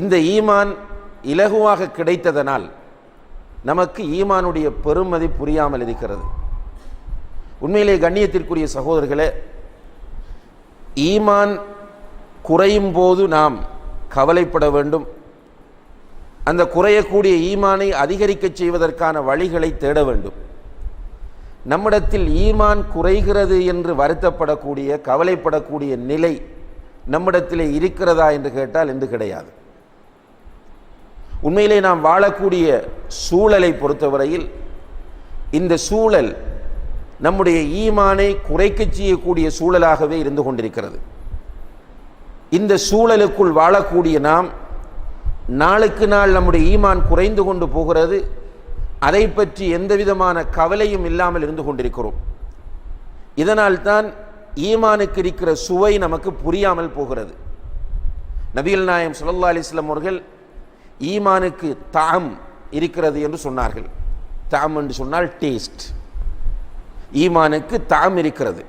இந்த ஈமான் இலகுவாக கிடைத்ததனால் நமக்கு ஈமானுடைய பெருமதி புரியாமல் இருக்கிறது. உண்மையிலே கண்ணியத்திற்குரிய சகோதரர்களே ஈமான் குறையும் போது நாம் கவலைப்பட வேண்டும். அந்த குறையக்கூடிய ஈமானை அதிகரிக்கச் செய்வதற்கான வழிகளை தேட வேண்டும். நம்மிடத்தில் ஈமான் குறைகிறது என்று வருத்தப்படக்கூடிய கவலைப்படக்கூடிய நிலை நம்மிடத்திலே இருக்கிறதா என்று கேட்டால் என்று கிடையாது. உண்மையிலே நாம் வாழக்கூடிய சூழலை பொறுத்தவரையில் இந்த சூழல் நம்முடைய ஈமானை குறைக்கச் செய்யக்கூடிய சூழலாகவே இருந்து கொண்டிருக்கிறது. இந்த சூழலுக்குள் வாழக்கூடிய நாம் நாளுக்கு நாள் நம்முடைய ஈமான் குறைந்து கொண்டு போகிறது. அதை பற்றி எந்த விதமான கவலையும் இல்லாமல் இருந்து கொண்டிருக்கிறோம். இதனால் தான் ஈமானுக்கு இருக்கிற சுவை நமக்கு புரியாமல் போகிறது. நபிகள் நாயம் சுல்லா அலிஸ்லாம் அவர்கள் ஈமானுக்கு தாம் இருக்கிறது என்று சொன்னார்கள். தாம் என்று சொன்னால் டேஸ்ட் ஈமானுக்கு தாம் இருக்கிறது.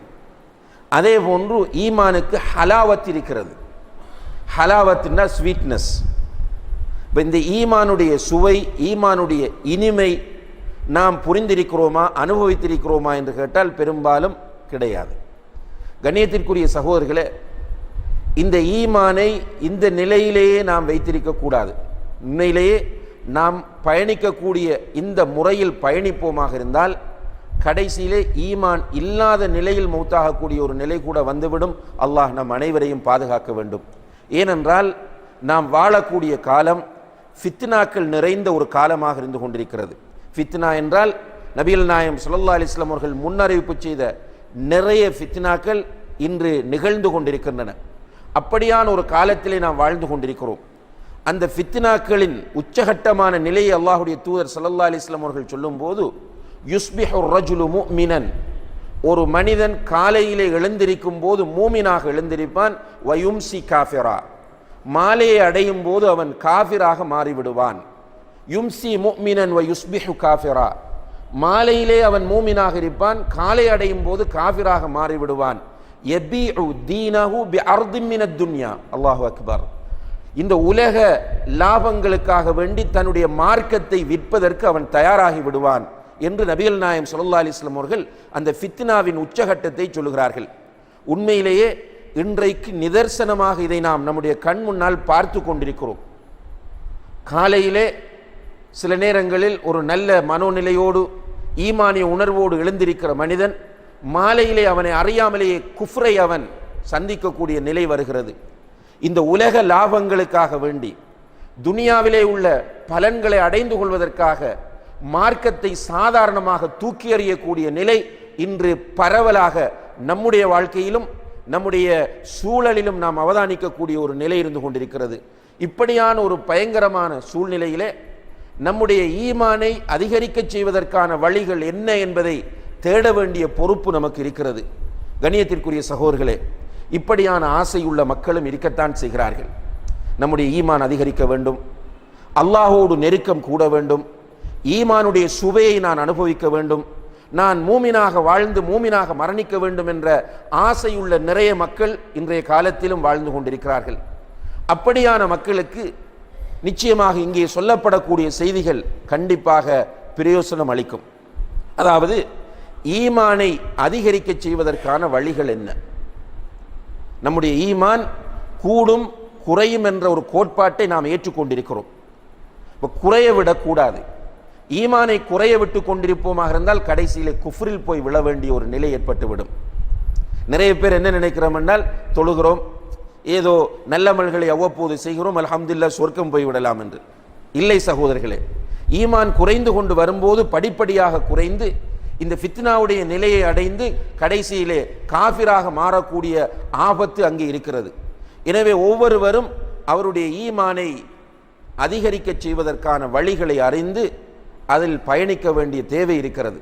அதே போன்று ஈமானுக்கு ஹலாவத் இருக்கிறது. ஹலாவத்னா ஸ்வீட்னஸ் இப்போ இந்த ஈமானுடைய சுவை ஈமானுடைய இனிமை நாம் புரிந்திருக்கிறோமா அனுபவித்திருக்கிறோமா என்று கேட்டால் பெரும்பாலும் கிடையாது. கண்ணியத்திற்குரிய சகோதரர்களே இந்த ஈமானை இந்த நிலையிலேயே நாம் வைத்திருக்கக்கூடாது. உண்மையிலேயே நாம் பயணிக்கக்கூடிய இந்த முறையில் பயணிப்போமாக இருந்தால் கடைசியிலே ஈமான் இல்லாத நிலையில் மௌத்தாகக்கூடிய ஒரு நிலை கூட வந்துவிடும். அல்லாஹ் நம் அனைவரையும் பாதுகாக்க வேண்டும். ஏனென்றால் நாம் வாழக்கூடிய காலம் ஃபித்னாக்கள் நிறைந்த ஒரு காலமாக இருந்து கொண்டிருக்கிறது. ஃபித்னா என்றால் நபிகள் நாயம் சுல்லா அலிஸ்லாம் அவர்கள் முன்னறிவிப்பு செய்த நிறைய ஃபித்னாக்கள் இன்று நிகழ்ந்து கொண்டிருக்கின்றன. அப்படியான ஒரு காலத்திலே நாம் வாழ்ந்து கொண்டிருக்கிறோம். அந்த ஃபித்னாக்களின் உச்சகட்டமான நிலையை அல்லாஹுடைய தூதர் சல்லல்லா அலிஸ்லாம் அவர்கள் சொல்லும்போது யுஸ்பிஹு ரஜுலு முஃமினன். ஒரு மனிதன் காலையிலே எழுந்திருக்கும் போது மூமினாக எழுந்திருப்பான் வயும்சி காஃபிரா. மாலையை அடையும் போது அவன் காஃபிராக மாறிவிடுவான். யும்சி முஃமினன் வ யுஸ்பிஹு காஃபிரா. மாலையிலே அவன் மூமினாக இருப்பான் காலை அடையும் போது காஃபிராக மாறிவிடுவான். எபிஉ தீனஹு பி அர்திமினத் துன்யா. அல்லாஹு அக்பர். இந்த உலக லாபங்களுக்காக வேண்டி தன்னுடைய மார்க்கத்தை விற்பதற்கு அவன் தயாராகி விடுவான் என்று நபிகள் நாயம் சொல்லா அலிஸ்லாம் அவர்கள் அந்த ஃபித்னாவின் உச்சகட்டத்தை சொல்லுகிறார்கள் உண்மையிலேயே இன்றைக்கு நிதர்சனமாக இதை நாம் நம்முடைய கண் முன்னால் பார்த்து கொண்டிருக்கிறோம். காலையிலே சில நேரங்களில் ஒரு நல்ல மனோநிலையோடு ஈமானிய உணர்வோடு எழுந்திருக்கிற மனிதன் மாலையிலே அவனை அறியாமலேயே குஃப்ரை அவன் சந்திக்கக்கூடிய நிலை வருகிறது. இந்த உலக லாபங்களுக்காக வேண்டி துனியாவிலே உள்ள பலன்களை அடைந்து கொள்வதற்காக மார்க்கத்தை சாதாரணமாக தூக்கி எறியக்கூடிய நிலை இன்று பரவலாக நம்முடைய வாழ்க்கையிலும் நம்முடைய சூழலிலும் நாம் அவதானிக்கக்கூடிய ஒரு நிலை இருந்து கொண்டிருக்கிறது. இப்படியான ஒரு பயங்கரமான சூழ்நிலையிலே நம்முடைய ஈமானை அதிகரிக்கச் செய்வதற்கான வழிகள் என்ன என்பதை தேட வேண்டிய பொறுப்பு நமக்கு இருக்கிறது. கணியத்திற்குரிய சகோதர்களே இப்படியான ஆசையுள்ள மக்களும் இருக்கத்தான் செய்கிறார்கள். நம்முடைய ஈமான் அதிகரிக்க வேண்டும். அல்லாஹோடு நெருக்கம் கூட வேண்டும். ஈமானுடைய சுவையை நான் அனுபவிக்க வேண்டும். நான் மூமினாக வாழ்ந்து மூமினாக மரணிக்க வேண்டும் என்ற ஆசையுள்ள நிறைய மக்கள் இன்றைய காலத்திலும் வாழ்ந்து கொண்டிருக்கிறார்கள். அப்படியான மக்களுக்கு நிச்சயமாக இங்கே சொல்லப்படக்கூடிய செய்திகள் கண்டிப்பாக பிரயோசனம் அளிக்கும். அதாவது ஈமானை அதிகரிக்க செய்வதற்கான வழிகள் என்ன? நம்முடைய ஈமான் கூடும் குறையும் என்ற ஒரு கோட்பாட்டை நாம் ஏற்றுக்கொண்டிருக்கிறோம். இப்போ குறைய விடக்கூடாது ஈமானை குறைய விட்டு கொண்டிருப்போமாக இருந்தால் கடைசியில் குஃப்ரில் போய் விழ வேண்டிய ஒரு நிலை ஏற்பட்டுவிடும். நிறைய பேர் என்ன நினைக்கிறோம் என்றால் தொழுகிறோம் ஏதோ நல்லமல்களை அவ்வப்போது செய்கிறோம் அல்ஹம்துல்லா சொர்க்கம் போய் விடலாம் என்று. இல்லை சகோதரர்களே ஈமான் குறைந்து கொண்டு வரும்போது படிப்படியாக குறைந்து இந்த ஃபித்னாவுடைய நிலையை அடைந்து கடைசியிலே காஃபிராக மாறக்கூடிய ஆபத்து அங்கே இருக்கிறது. எனவே ஒவ்வொருவரும் அவருடைய ஈமானை அதிகரிக்கச் செய்வதற்கான வழிகளை அறிந்து அதில் பயணிக்க வேண்டிய தேவை இருக்கிறது.